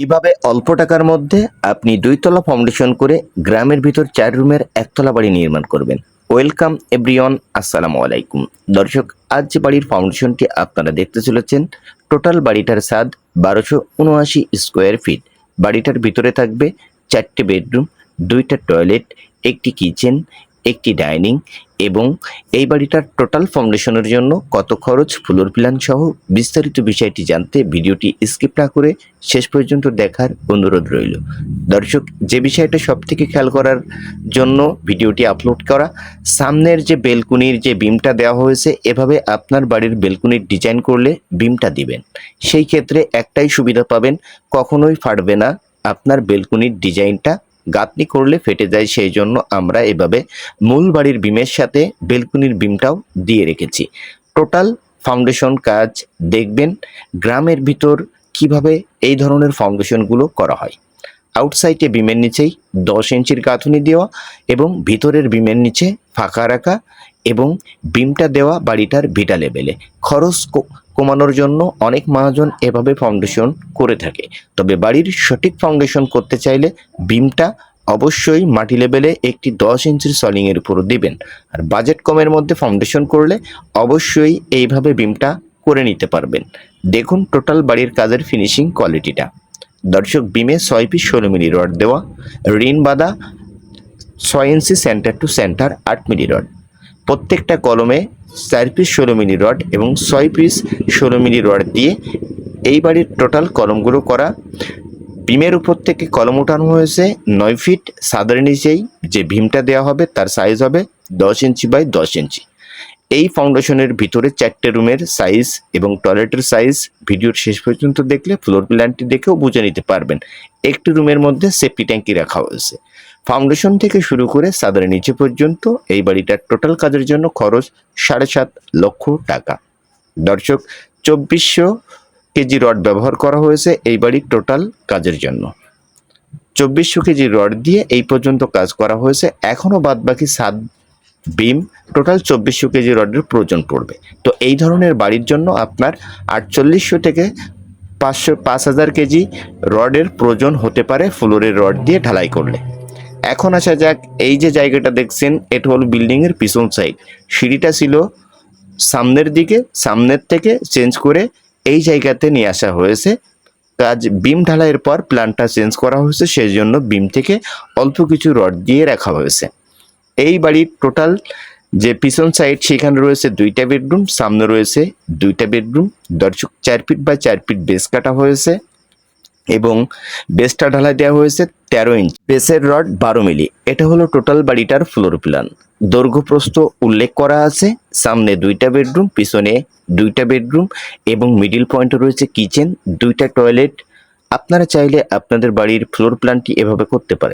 কীভাবে অল্প টাকার মধ্যে আপনি দুইতলা ফাউন্ডেশন করে গ্রামের ভিতর চার রুমের একতলা বাড়ি নির্মাণ করবেন? ওয়েলকাম এভরিওয়ান আসসালামু আলাইকুম। দর্শক, আজ যে বাড়ির ফাউন্ডেশনটি আপনারা দেখতে চলেছেন টোটাল বাড়িটার স্বাদ বারোশো উনআশি স্কোয়ার ফিট বাড়িটার ভিতরে থাকবে চারটে বেডরুম দুইটা টয়লেট একটি কিচেন একটি ডাইনিং এবং এই বাড়িটার টোটাল ফাউন্ডেশনের জন্য কত খরচ ফ্লোর প্ল্যান সহ বিস্তারিত বিষয়টি জানতে ভিডিওটি স্কিপ না করে শেষ পর্যন্ত দেখার অনুরোধ রইল। দর্শক, যে বিষয়টা সব থেকে খেয়াল করার জন্য ভিডিওটি আপলোড করা, সামনের যে বেলকুনির যে বিমটা দেওয়া হয়েছে, এভাবে আপনার বাড়ির বেলকুনির ডিজাইন করলে বিমটা দিবেন। সেই ক্ষেত্রে একটাই সুবিধা পাবেন, কখনোই ফাটবে না, আপনার বেলকুনির ডিজাইনটা গাঁথনি করলে ফেটে যায়, সেই জন্য আমরা এভাবে মূল বাড়ির বিমের সাথে বেলকুনির বিমটাও দিয়ে রেখেছি। টোটাল ফাউন্ডেশন কাজ দেখবেন গ্রামের ভিতর কীভাবে এই ধরনের ফাউন্ডেশনগুলো করা হয়। আউটসাইডে বিমের নিচেই দশ ইঞ্চির গাঁথনি দেওয়া এবং ভিতরের বিমের নিচে ফাঁকা রাখা এবং বিমটা দেওয়া বাড়িটার ভিটা লেভেলে খরচ কমানোর জন্য অনেক মহাজন এভাবে ফাউন্ডেশন করে থাকে। তবে বাড়ির সঠিক ফাউন্ডেশন করতে চাইলে বিমটা অবশ্যই মাটি লেভেলে একটি দশ ইঞ্চির সলিংয়ের উপর দিবেন। আর বাজেট কমের মধ্যে ফাউন্ডেশন করলে অবশ্যই এইভাবে বিমটা করে নিতে পারবেন। দেখুন টোটাল বাড়ির কাজের ফিনিশিং কোয়ালিটিটা দর্শক বিমে ছয় পিস ষোলো মিলি রড দেওয়া রিন বাঁধা ছয় ইঞ্চি সেন্টার টু সেন্টার আট মিলি রড। প্রত্যেকটা কলমে চার পিস ষোলো মিলি রড এবং ছয় পিস ষোলো মিলি রড দিয়ে এই বাড়ির টোটাল কলমগুলো করা। বিমের উপর থেকে কলম উঠানো হয়েছে, নয় ফিট সাদের নিচেই যে ভীমটা দেওয়া হবে তার সাইজ হবে দশ ইঞ্চি বাই দশ ইঞ্চি। এই ফাউন্ডেশনের ভিতরে চারটে রুমের সাইজ এবং টয়লেটের সাইজ ভিডিওর শেষ পর্যন্ত দেখলে ফ্লোর প্ল্যানটি দেখেও বুঝে নিতে পারবেন। একটি রুমের মধ্যে সেফটি ট্যাঙ্কি রাখা হয়েছে। ফাউন্ডেশন থেকে শুরু করে সাদের নিচে পর্যন্ত এই বাড়িটার টোটাল কাজের জন্য খরচ সাড়ে সাত লক্ষ টাকা। দর্শক, চব্বিশশো কেজি রড ব্যবহার করা হয়েছে এই বাড়ির টোটাল কাজের জন্য। চব্বিশশো কেজি রড দিয়ে এই পর্যন্ত কাজ করা হয়েছে। এখনও বাদ বাকি সাত বিম টোটাল চব্বিশশো কেজি রডের প্রয়োজন পড়বে। তো এই ধরনের বাড়ির জন্য আপনার আটচল্লিশশো থেকে পাঁচশো, পাঁচ হাজার কেজি রডের প্রয়োজন হতে পারে ফ্লোরের রড দিয়ে ঢালাই করলে। এখন আসা যাক, এই যে জায়গাটা দেখছেন, এটা হলো বিল্ডিংয়ের পিছন সাইড সিঁড়িটা ছিল সামনের দিকে, সামনের থেকে চেঞ্জ করে এই জায়গাতে নিয়ে আসা হয়েছে। কাজ বিম ঢালাইয়ের পর প্ল্যানটা চেঞ্জ করা হয়েছে সেই জন্য বিম থেকে অল্প কিছু রড দিয়ে রাখা হয়েছে। এই বাড়ির টোটাল যে পিছন সাইড সেখানে রয়েছে দুইটা বেডরুম সামনে রয়েছে দুইটা বেডরুম দর্শক চার ফিট বা চার ফিট বেস কাটা হয়েছে এবং বেসটা ঢালাই দেওয়া হয়েছে। তেরো ইঞ্চ। বেসের রড বারো মিলি। এটা হলো টোটাল বাড়িটার ফ্লোর প্ল্যান। দৈর্ঘ্য প্রস্থ উল্লেখ করা আছে। সামনে দুইটা বেডরুম, পিছনে দুইটা বেডরুম এবং মিডিল পয়েন্টে রয়েছে কিচেন, দুইটা টয়লেট। আপনারা চাইলে আপনাদের বাড়ির ফ্লোর প্ল্যানটি এভাবে করতে পারেন।